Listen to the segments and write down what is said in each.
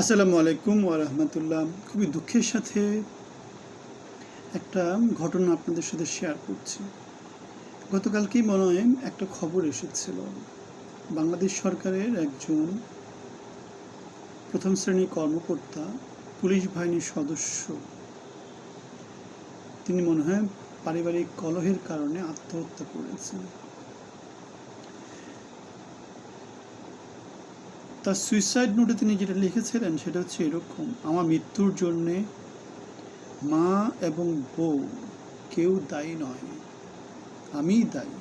আসসালামু আলাইকুম ওরহমতুল্লাহ খুবই দুঃখের সাথে একটা ঘটনা আপনাদের সাথে শেয়ার করছি। গতকালকেই মনে হয় একটা খবর এসেছিল। বাংলাদেশ সরকারের একজন প্রথম শ্রেণির কর্মকর্তা, পুলিশ বাহিনীর সদস্য। তিনি মনে হয় পারিবারিক কলহের কারণে আত্মহত্যা করেছেন। তার সুইসাইড নোটে তিনি যেটা লিখেছিলেন সেটা হচ্ছে এরকম, আমার মৃত্যুর জন্যে মা এবং বউ কেউ দায়ী নয়, আমিই দায়ী।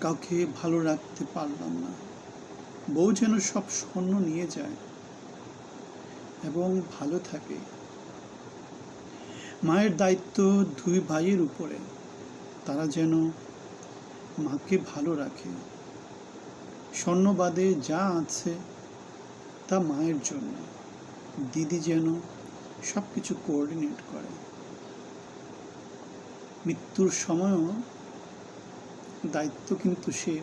কাউকে ভালো রাখতে পারলাম না। বউ যেন সব স্বর্ণ নিয়ে যায় এবং ভালো থাকে। মায়ের দায়িত্ব দুই ভাইয়ের উপরে, তারা যেন মাকে ভালো রাখে। স্বর্ণবাদে যা আছে তা মায়ের জন্য। দিদি যেন সব কিছু কোঅর্ডিনেট করে। মৃত্যুর সময়ও দায়িত্ব কিন্তু সে।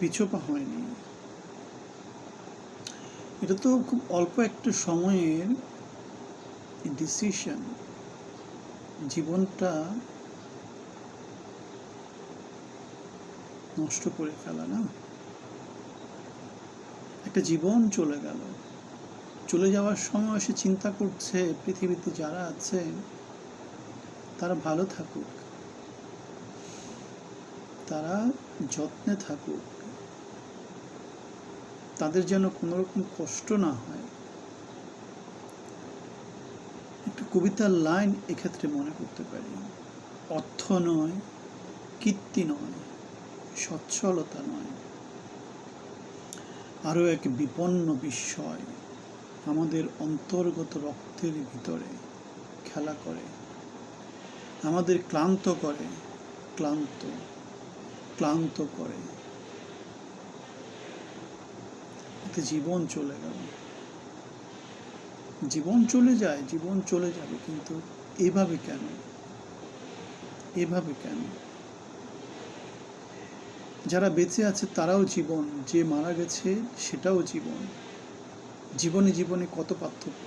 পিছোপা হয়নি। এটা তো খুব অল্প একটা সময়ের ডিসিশন জীবনটা নষ্ট করে ফেলা, না? একটা জীবন চলে গেল। চলে যাওয়ার সময় সে চিন্তা করছে, পৃথিবীতে যারা আছে, তারা ভালো থাকুক। তারা যত্নে থাকুক। তাদের যেন কোনো রকম কষ্ট না হয়। একটা কবিতার লাইন এক্ষেত্রে মনে করতে পারি। অর্থ নয়, কীর্তি নয়। সচ্ছলতা নয়। আরও এক বিপন্ন বিস্ময় আমাদের অন্তর্গত রক্তের ভিতরে খেলা করে। আমাদের ক্লান্ত করে, ক্লান্ত ক্লান্ত করে। জীবন চলে গেল। জীবন চলে যায়, জীবন চলে যাবে, কিন্তু এভাবে কেন? এভাবে কেন? যারা বেঁচে আছে তারাও জীবন, যে মারা গেছে সেটাও জীবন। জীবনে জীবনে কত পার্থক্য।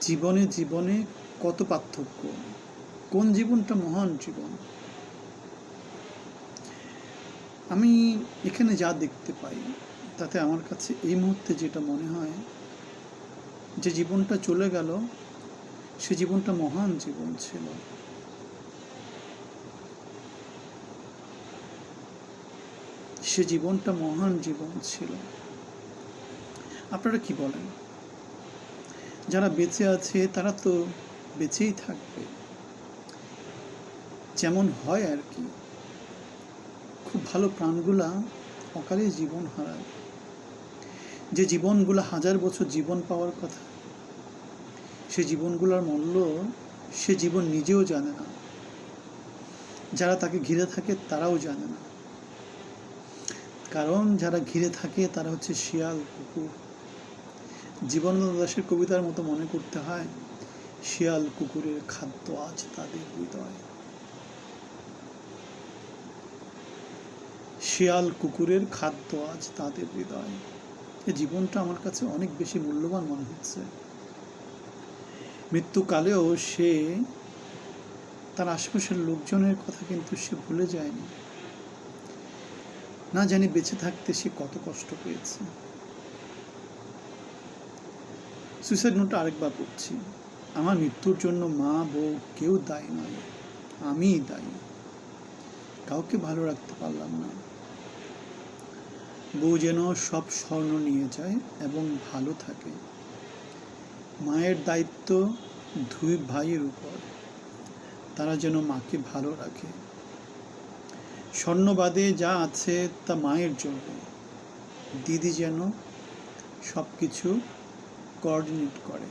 জীবনে জীবনে কত পার্থক্য। কোন জীবনটা মহান জীবন? আমি এখানে যা দেখতে পাই, তাতে আমার কাছে এই মুহূর্তে যেটা মনে হয়, যে জীবনটা চলে গেল, সে জীবনটা মহান জীবন ছিল। সে জীবনটা মহান জীবন ছিল। আপনারা কি বলেন? যারা বেঁচে আছে, তারা তো বেঁচেই থাকবে। যেমন হয় আর কি। খুব ভালো প্রাণগুলা অকালে জীবন হারায়। যে জীবনগুলো হাজার বছর জীবন পাওয়ার কথা, সে জীবনগুলোর মূল্য সে জীবন নিজেও জানে না। যারা তাকে ঘিরে থাকে, তারাও জানে না। কারণ যারা ঘিরে থাকে তারা হচ্ছে শিয়াল, কুকুর। জীবনানন্দ দাসের কবিতার মতো মনে করতে হয়, শিয়াল কুকুরের খাদ্য আজ তাদের হৃদয়। শিয়াল কুকুরের খাদ্য আজ তাদের হৃদয়। এই জীবনটা আমার কাছে অনেক বেশি মূল্যবান মনে হচ্ছে। মৃত্যুকালেও সে, তার আশেপাশের লোকজনের কথা কিন্তু সে ভুলে যায়নি। না জানি বেঁচে থাকতে সে কত কষ্ট পেয়েছে। সুইসাইড নোটটা আরেকবার পড়ছি। আমার মৃত্যুর জন্য মা, বউ কেউ দায়ী নয়। আমিই দায়ী। কাউকে ভালো রাখতে পারলাম না। বউ যেন সব স্বর্ণ নিয়ে যায় এবং ভালো থাকে। মায়ের দায়িত্ব দুই ভাইয়ের উপর। তারা যেন মাকে ভালো রাখে। স্বর্ণবাদে যা আছে তা মায়ের জন্য। দিদি যেন সব কিছু কোঅর্ডিনেট করে।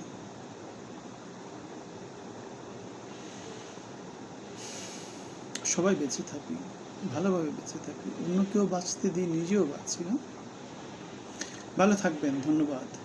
সবাই বেঁচে থাকি, ভালোভাবে বেঁচে থাকি। অন্য কেউ বাঁচতে দিই নিজেও বাঁচি না। ভালো থাকবেন, ধন্যবাদ।